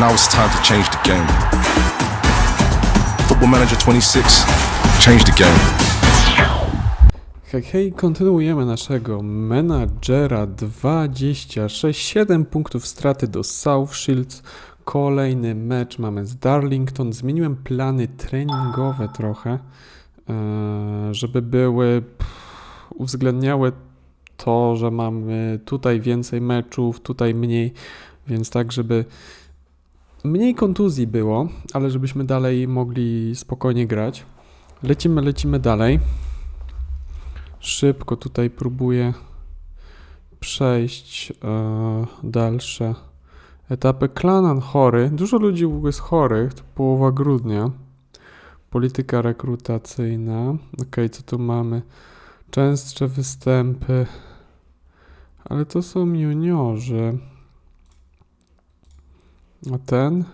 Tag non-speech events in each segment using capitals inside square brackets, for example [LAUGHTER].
Now it's time to change the game. Football Manager 26, change the game. Hej, hej, kontynuujemy naszego menadżera 26, 7 punktów straty do South Shields. Kolejny mecz mamy z Darlington. Zmieniłem plany treningowe trochę, e, żeby były, uwzględniały to, że mamy tutaj więcej meczów, tutaj mniej, więc tak, żeby mniej kontuzji było, ale żebyśmy dalej mogli spokojnie grać. Lecimy, lecimy dalej. Szybko tutaj próbuję przejść e, dalsze etapy. Klanan chory. Dużo ludzi jest chorych. To połowa grudnia. Polityka rekrutacyjna. Ok, co tu mamy? Częstsze występy. Ale to są juniorzy. Ten?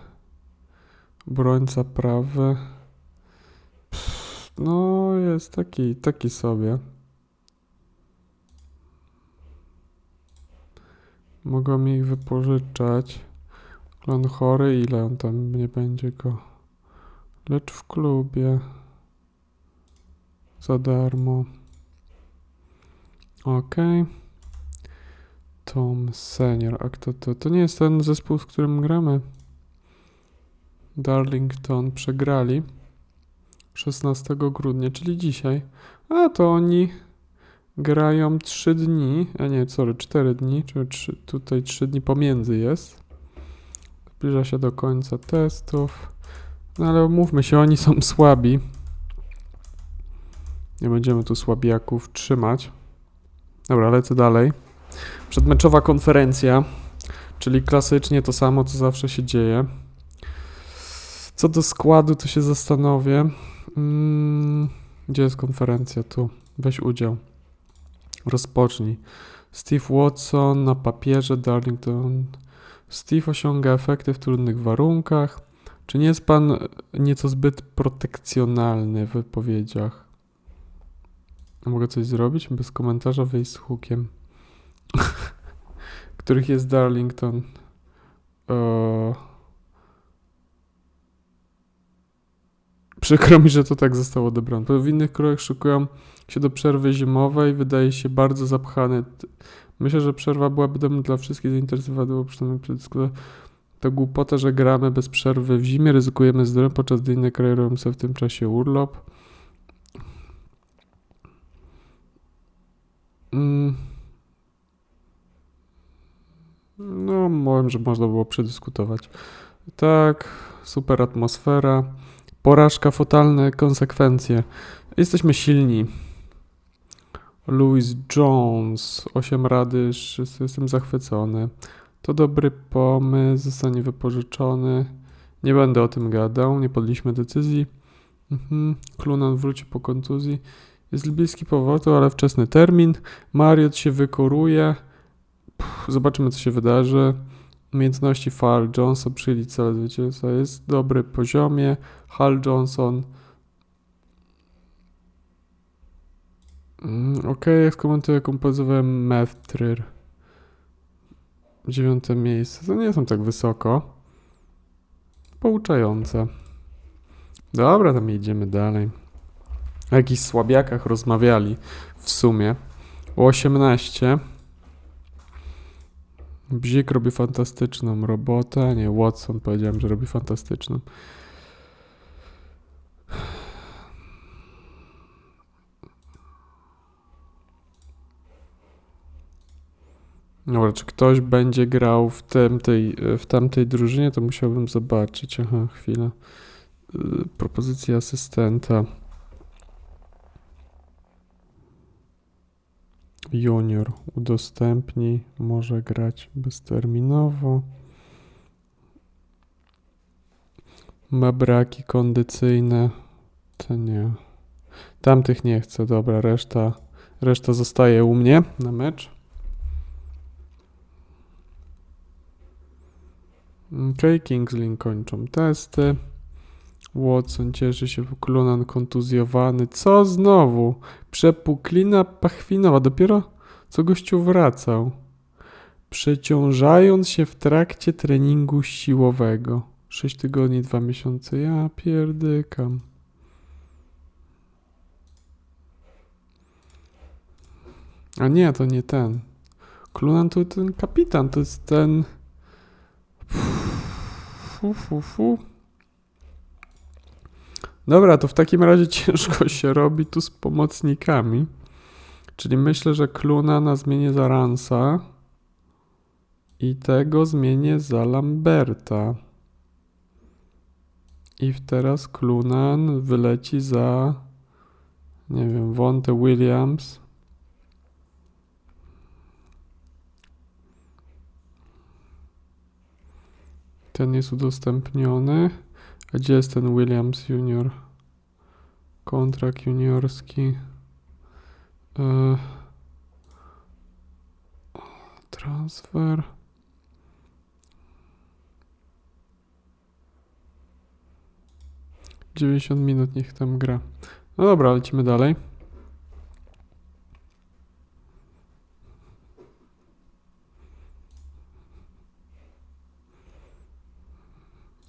Obrońca prawy. No, jest taki, taki sobie. Mogą mi ich wypożyczać. Klon chory, ile on tam nie będzie go. Lecz w klubie. Za darmo. Ok. Tom Senior. A kto to? To nie jest ten zespół, z którym gramy. Darlington przegrali 16 grudnia, czyli dzisiaj. A to oni grają 3 dni, a nie, sorry, 4 dni, czy 3, tutaj 3 dni pomiędzy jest. Zbliża się do końca testów. No ale mówmy się, oni są słabi. Nie będziemy tu słabiaków trzymać. Dobra, lecę dalej. Przedmeczowa konferencja, czyli klasycznie to samo, co zawsze się dzieje. Co do składu, to się zastanowię. Mm, gdzie jest konferencja? Tu. Weź udział. Rozpocznij. Steve Watson na papierze Darlington. Steve osiąga efekty w trudnych warunkach. Czy nie jest pan nieco zbyt protekcjonalny w wypowiedziach? Mogę coś zrobić? Bez komentarza wyjść z hukiem. Których jest Darlington? Eee... Przykro mi, że to tak zostało odebrane. W innych krajach szykują się do przerwy zimowej, wydaje się bardzo zapchany. Myślę, że przerwa byłaby dobrym dla wszystkich zainteresowanych, bo przynajmniej przed. To głupota, że gramy bez przerwy w zimie, ryzykujemy zdrowiem, podczas gdy inne kraje robią sobie w tym czasie urlop. Mm. No, mówię, że można było przedyskutować. Tak, super atmosfera. Porażka, fatalne konsekwencje. Jesteśmy silni. Louis Jones, 8 rady, jestem zachwycony. To dobry pomysł, zostanie wypożyczony. Nie będę o tym gadał, nie podjęliśmy decyzji. Mhm. Wróci po kontuzji. Jest bliski powrotu, ale wczesny termin. Mariot się wykoruje. Zobaczymy, co się wydarzy. Umiejętności Fal Johnson przyjęli cel zwycięstwa. Jest dobry poziomie. Hal Johnson. Mm, Okej, jak skomentuję, kompozowałem Meftryr. Dziewiąte miejsce. To nie są tak wysoko. Pouczające. Dobra, tam idziemy dalej. O jakichś słabiakach rozmawiali w sumie. O 18. Bzik robi fantastyczną robotę. Nie, Watson powiedziałem, że robi fantastyczną. Dobra, czy ktoś będzie grał w, tym, tej, w tamtej drużynie, to musiałbym zobaczyć. Aha, chwilę. Y, Propozycja asystenta. Junior udostępni, może grać bezterminowo. Ma braki kondycyjne. To nie. Tamtych nie chcę, dobra, reszta, reszta zostaje u mnie na mecz. Ok, Kingsling kończą testy. Watson cieszy się, Klunan kontuzjowany. Co znowu? Przepuklina pachwinowa. Dopiero co gościu wracał. Przeciążając się w trakcie treningu siłowego. 6 tygodni, 2 miesiące. Ja pierdykam. A nie, to nie ten. Klunan to ten kapitan, to jest ten... Fu, fu, fu. Dobra, to w takim razie [LAUGHS] ciężko się robi tu z pomocnikami. Czyli myślę, że Klunana zmienię za Ransa i tego zmienię za Lamberta. I teraz Klunan wyleci za nie wiem, Wonte Williams. Ten jest udostępniony. Gdzie jest ten Williams Junior? Kontrakt juniorski. E, transfer. Dziewięćdziesiąt minut niech tam gra. No dobra, lecimy dalej.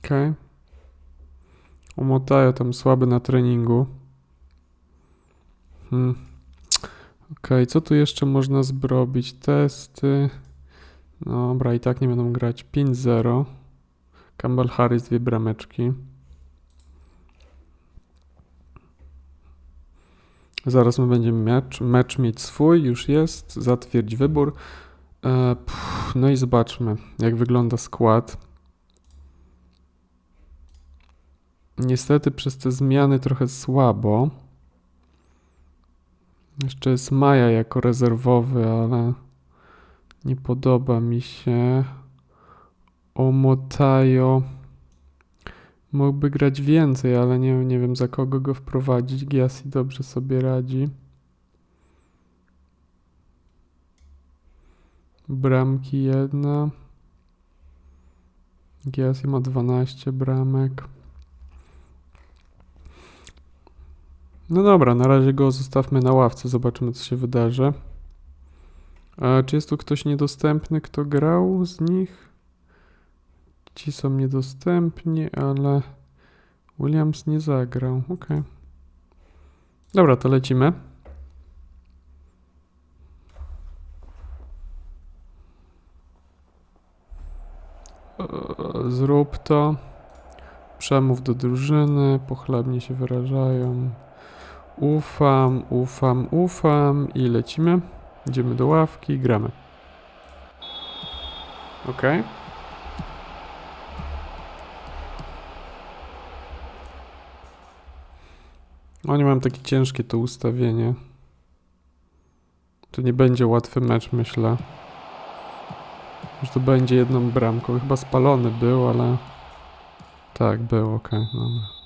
Okay. Umotają tam słaby na treningu. Hmm. Okej, co tu jeszcze można zrobić? Testy. Dobra, i tak nie będą grać. 5-0. Campbell Harris, dwie brameczki. Zaraz my będziemy mecz, mecz mieć swój, już jest. Zatwierdź wybór. E, pff, no i zobaczmy, jak wygląda skład. Niestety przez te zmiany trochę słabo. Jeszcze jest Maja jako rezerwowy, ale nie podoba mi się. Omotajo. Mógłby grać więcej, ale nie, nie wiem za kogo go wprowadzić. Giasi dobrze sobie radzi. Bramki jedna. Giasi ma 12 bramek. No dobra, na razie go zostawmy na ławce, zobaczymy co się wydarzy. A czy jest tu ktoś niedostępny, kto grał z nich? Ci są niedostępni, ale Williams nie zagrał. Ok. Dobra, to lecimy. Zrób to. Przemów do drużyny, pochlebnie się wyrażają. Ufam, ufam, ufam i lecimy. Idziemy do ławki, gramy. Ok. Oni mam takie ciężkie to ustawienie. To nie będzie łatwy mecz, myślę. Że to będzie jedną bramką. Chyba spalony był, ale... Tak, był, ok. Dobra.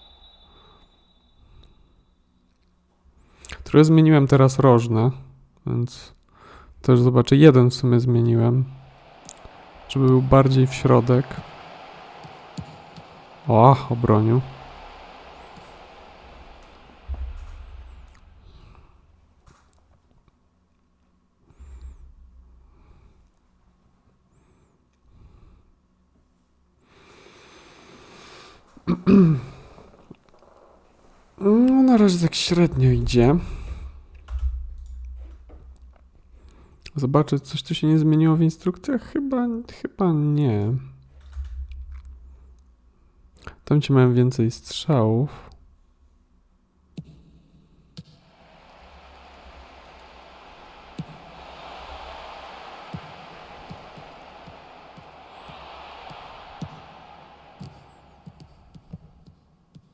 Trochę zmieniłem teraz rożne, więc też zobaczę. Jeden w sumie zmieniłem, żeby był bardziej w środek. O, obronił. [CLEARS THROAT] No, na razie tak średnio idzie. Zobaczę, coś tu się nie zmieniło w instrukcjach? Chyba, chyba nie. Tam ci mają więcej strzałów.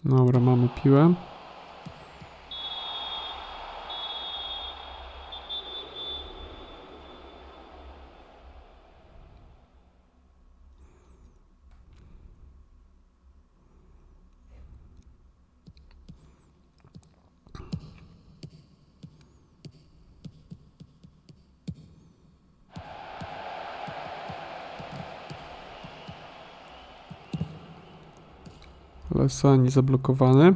Dobra, mamy piłę. Lesani zablokowany.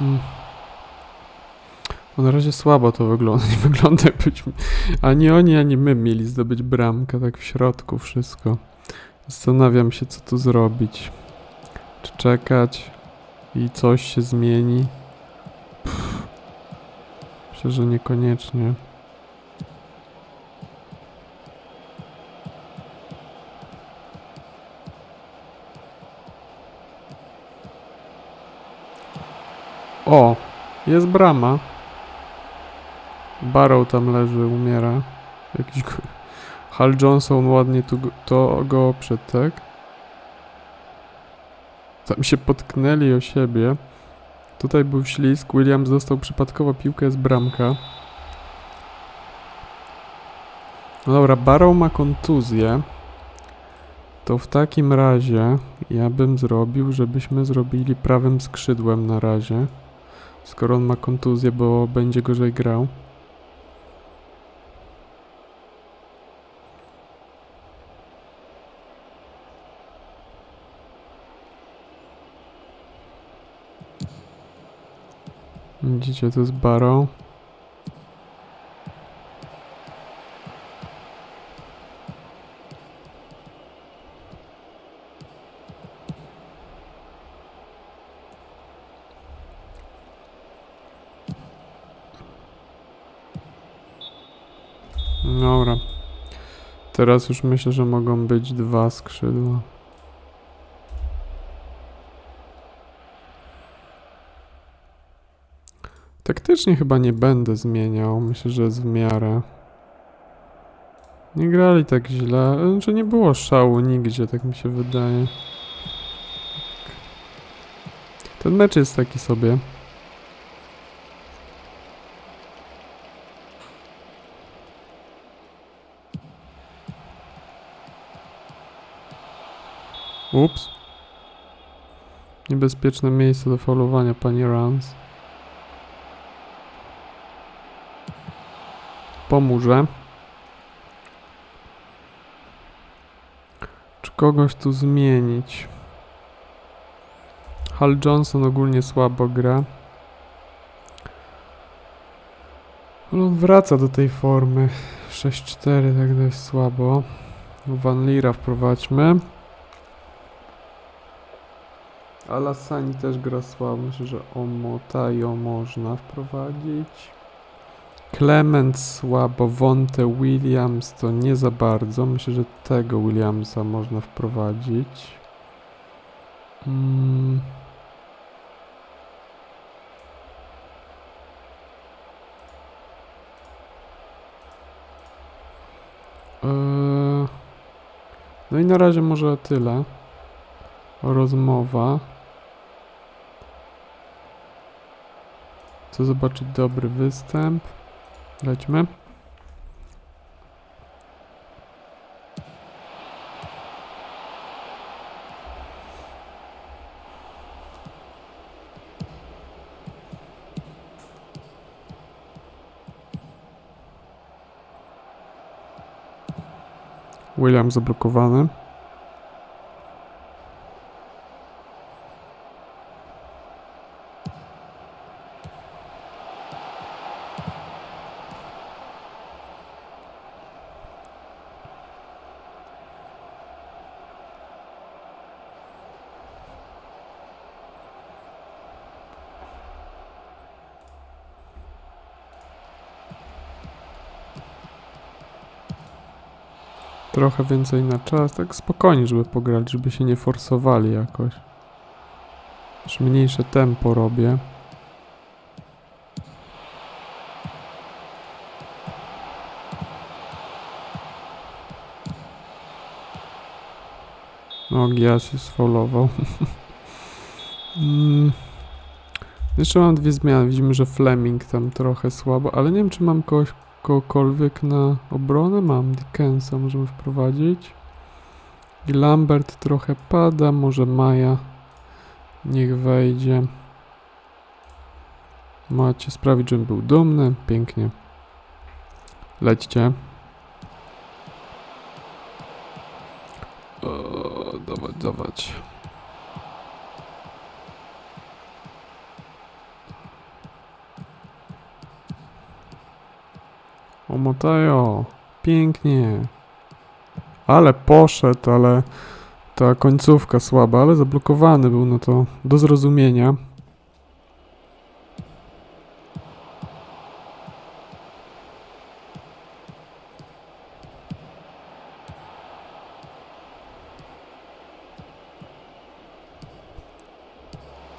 Mm. No na razie słabo to wygląda. [LAUGHS] Nie wygląda jakbyśmy ani oni, ani my mieli zdobyć bramkę, tak w środku wszystko. Zastanawiam się, co tu zrobić. Czy czekać i coś się zmieni? Pff. Myślę, że niekoniecznie. Jest brama. Barrow tam leży, umiera. Jakiś. Hal Johnson ładnie tu to go oprzedł, tak? Tam się potknęli o siebie. Tutaj był ślisk, Williams dostał przypadkowo piłkę z bramka. No dobra, Barrow ma kontuzję. To w takim razie ja bym zrobił, żebyśmy zrobili prawym skrzydłem na razie. Skoro on ma kontuzję, bo będzie gorzej grał. Widzicie, to jest Barrow. Teraz już myślę, że mogą być dwa skrzydła. Taktycznie chyba nie będę zmieniał. Myślę, że jest w miarę. Nie grali tak źle. Znaczy nie było szału nigdzie, tak mi się wydaje. Ten mecz jest taki sobie. Ups. Niebezpieczne miejsce do faulowania, pani Rans. Pomóże. Czy kogoś tu zmienić? Hal Johnson ogólnie słabo gra. On wraca do tej formy. 6-4 tak dość słabo. Van Lira wprowadźmy. Alassani też gra słabo. Myślę, że Omotajo można wprowadzić. Clement słabo. Wonte Williams to nie za bardzo. Myślę, że tego Williamsa można wprowadzić. Mm. Eee, No i na razie może tyle. Rozmowa. Chcę zobaczyć dobry występ. Lećmy. William zablokowany. Trochę więcej na czas, tak spokojnie, żeby pograć, żeby się nie forsowali jakoś. Już mniejsze tempo robię. No, Gia się sfaulował. mm. Jeszcze mam dwie zmiany. Widzimy, że Fleming tam trochę słabo, ale nie wiem, czy mam kogoś kogokolwiek na obronę? Mam Dickensa, możemy wprowadzić. I Lambert trochę pada, może Maja niech wejdzie. Macie sprawić, żebym był dumny. Pięknie. Lećcie. O, dawać, dawać. Omotajo. Pięknie. Ale poszedł, ale ta końcówka słaba, ale zablokowany był, no to do zrozumienia.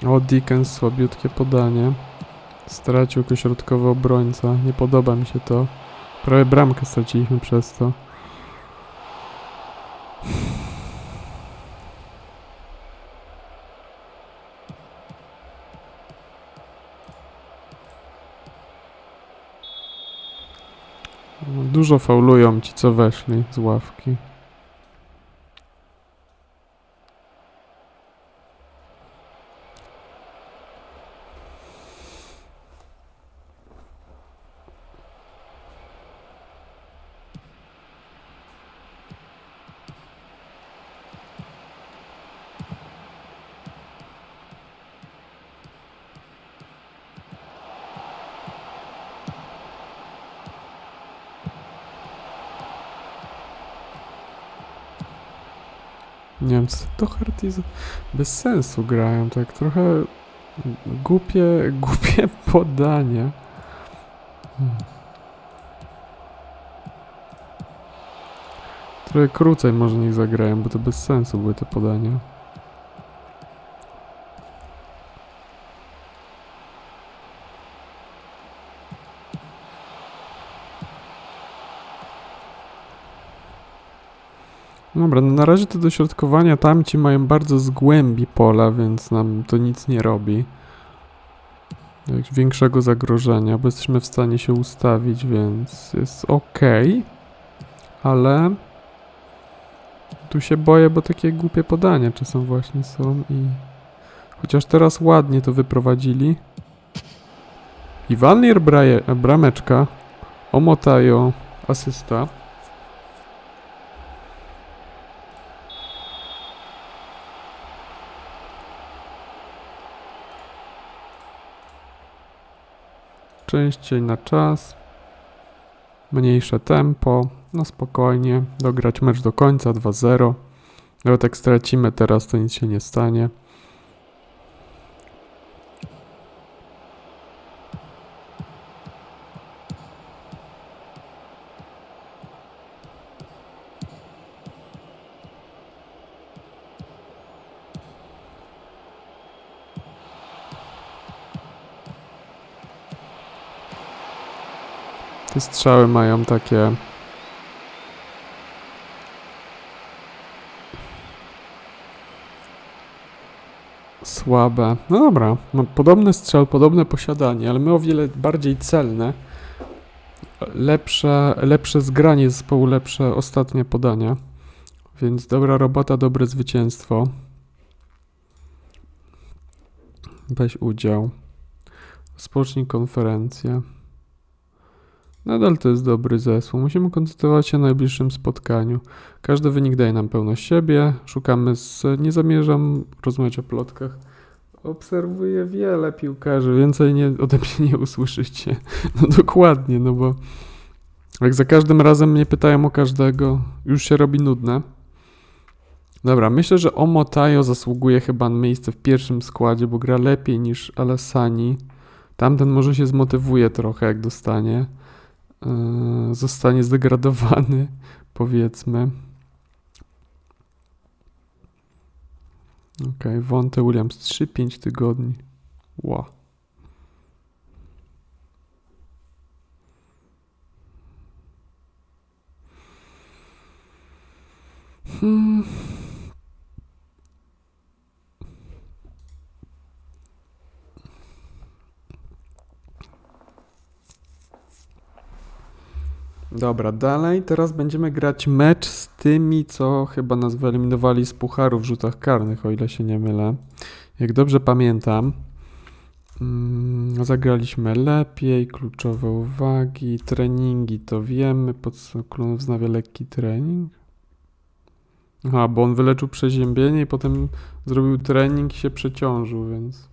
O, Dickens, słabiutkie podanie. Stracił jako środkowy obrońca. Nie podoba mi się to. Prawie bramkę straciliśmy przez to. No, Dużo faulują ci, co weszli z ławki. Nie wiem, co to Hearty z- bez sensu grają, tak trochę głupie, [LAUGHS] głupie podanie. Hmm. Trochę krócej może niech zagrają, bo to bez sensu były te podania. Dobra, no na razie te dośrodkowania tamci mają bardzo z głębi pola, więc nam to nic nie robi. Większego zagrożenia, bo jesteśmy w stanie się ustawić, więc jest ok. Ale tu się boję, bo takie głupie podania czasem właśnie są i chociaż teraz ładnie to wyprowadzili. Iwanir braje, brameczka, Omotajo asysta. Częściej na czas. Mniejsze tempo. No spokojnie. Dograć mecz do końca 2-0. Nawet jak stracimy teraz, to nic się nie stanie. Strzały mają takie. Słabe. No dobra, no, podobny strzał, podobne posiadanie, ale my o wiele bardziej celne. Lepsze, lepsze zgranie zespołu, lepsze ostatnie podania. Więc dobra robota, dobre zwycięstwo. Weź udział. Spocznij konferencję. Nadal to jest dobry zespół. Musimy koncentrować się na najbliższym spotkaniu. Każdy wynik daje nam pewność siebie. Szukamy z... Nie zamierzam rozmawiać o plotkach. Obserwuję wiele piłkarzy. Więcej nie, ode mnie nie usłyszycie. [LAUGHS] No dokładnie, no bo jak za każdym razem mnie pytają o każdego, już się robi nudne. Dobra, myślę, że Omotajo zasługuje chyba na miejsce w pierwszym składzie, bo gra lepiej niż Alessani. Tamten może się zmotywuje trochę, jak dostanie zostanie zdegradowany, powiedzmy. Okay, Wonte Williams 3-5 tygodni. Ła. Hmm. Dobra, dalej. Teraz będziemy grać mecz z tymi, co chyba nas wyeliminowali z pucharu w rzutach karnych, o ile się nie mylę. Jak dobrze pamiętam, mm, zagraliśmy lepiej, kluczowe uwagi, treningi to wiemy, pod Klon wznawia lekki trening. Aha, bo on wyleczył przeziębienie i potem zrobił trening i się przeciążył, więc...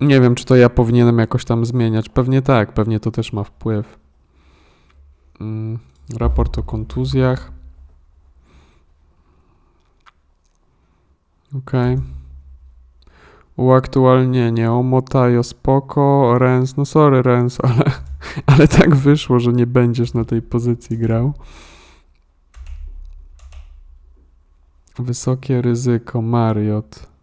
Nie wiem, czy to ja powinienem jakoś tam zmieniać. Pewnie tak, pewnie to też ma wpływ. Mm, raport o kontuzjach. Okej. Uaktualnienie. O Motajo spoko. Rens, no sorry Rens, [LAUGHS] ale, ale tak wyszło, że nie będziesz na tej pozycji grał. Wysokie ryzyko. Mariot.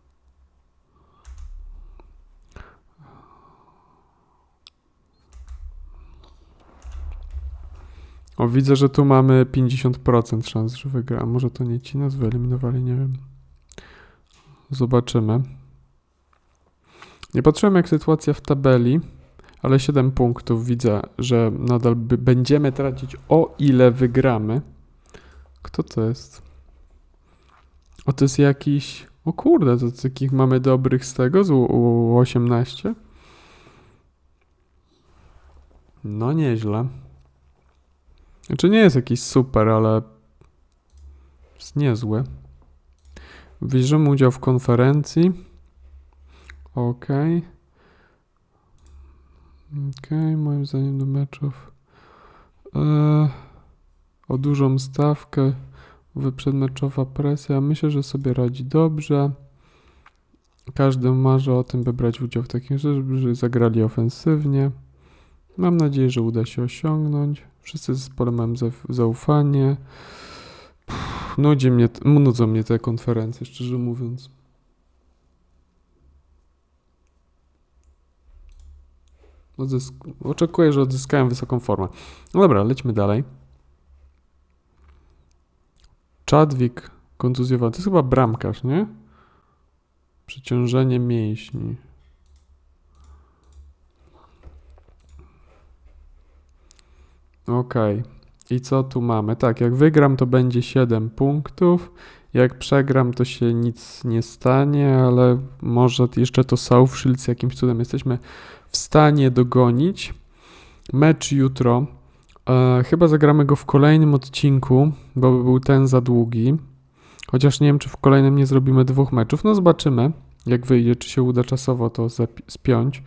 O, widzę, że tu mamy 50% szans, że wygra. Może to nie ci nas wyeliminowali, nie wiem. Zobaczymy. Nie patrzyłem jak sytuacja w tabeli, ale 7 punktów widzę, że nadal będziemy tracić o ile wygramy. Kto to jest? O, to jest jakiś... O kurde, to takich mamy dobrych z tego, z U- U- 18. No nieźle. Znaczy nie jest jakiś super, ale jest niezły. Bierzemy udział w konferencji. Ok. Ok, moim zdaniem do meczów. Eee, o dużą stawkę. Wyprzedmeczowa presja. Myślę, że sobie radzi dobrze. Każdy marzy o tym, by brać udział w takich rzeczach, żeby zagrali ofensywnie. Mam nadzieję, że uda się osiągnąć. Wszyscy z zespołem zauf- zaufanie. Pff, Nudzi mnie, nudzą mnie te konferencje, szczerze mówiąc. Odzysk- oczekuję, że odzyskają wysoką formę. No dobra, lećmy dalej. Chadwick kontuzjowany. To jest chyba bramkarz, nie? Przeciążenie mięśni. Okej. I co tu mamy? Tak, jak wygram, to będzie 7 punktów. Jak przegram, to się nic nie stanie, ale może jeszcze to South Shields jakimś cudem jesteśmy w stanie dogonić. Mecz jutro. E, chyba zagramy go w kolejnym odcinku, bo był ten za długi. Chociaż nie wiem, czy w kolejnym nie zrobimy dwóch meczów. No zobaczymy, jak wyjdzie, czy się uda czasowo to spiąć.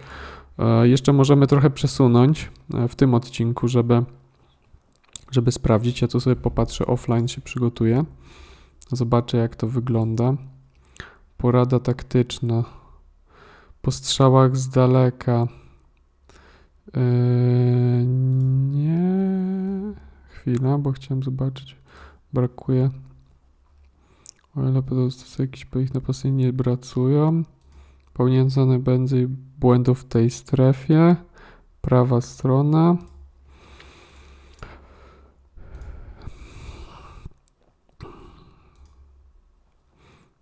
E, jeszcze możemy trochę przesunąć e, w tym odcinku, żeby, żeby sprawdzić. Ja tu sobie popatrzę offline, się przygotuję. Zobaczę, jak to wygląda. Porada taktyczna. Po strzałach z daleka. Yy, nie. Chwila, bo chciałem zobaczyć. Brakuje. O ile pozostaje jakiś ich napastnicy nie pracują. Powięcone będzie błędów w tej strefie. Prawa strona.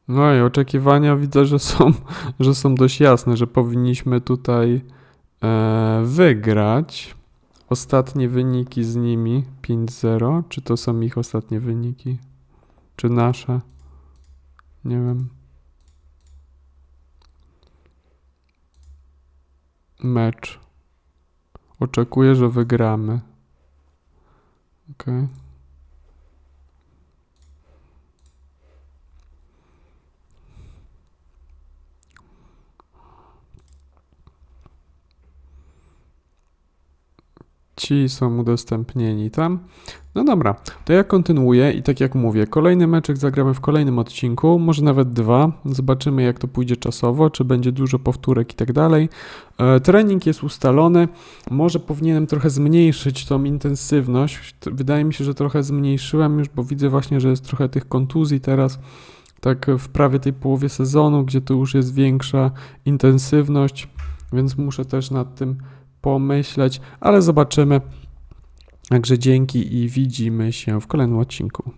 No i oczekiwania widzę, że są, [LAUGHS] że są dość jasne, że powinniśmy tutaj e, wygrać. Ostatnie wyniki z nimi 5-0. Czy to są ich ostatnie wyniki? Czy nasze? Nie wiem. Mecz. Oczekuję, że wygramy. Okej. Ci są udostępnieni tam. No dobra, to ja kontynuuję i tak jak mówię, kolejny meczek zagramy w kolejnym odcinku, może nawet dwa. Zobaczymy jak to pójdzie czasowo, czy będzie dużo powtórek i tak dalej. E, trening jest ustalony, może powinienem trochę zmniejszyć tą intensywność. Wydaje mi się, że trochę zmniejszyłem już, bo widzę właśnie, że jest trochę tych kontuzji teraz. Tak w prawie tej połowie sezonu, gdzie to już jest większa intensywność, więc muszę też nad tym pomyśleć, ale zobaczymy. Także dzięki i widzimy się w kolejnym odcinku.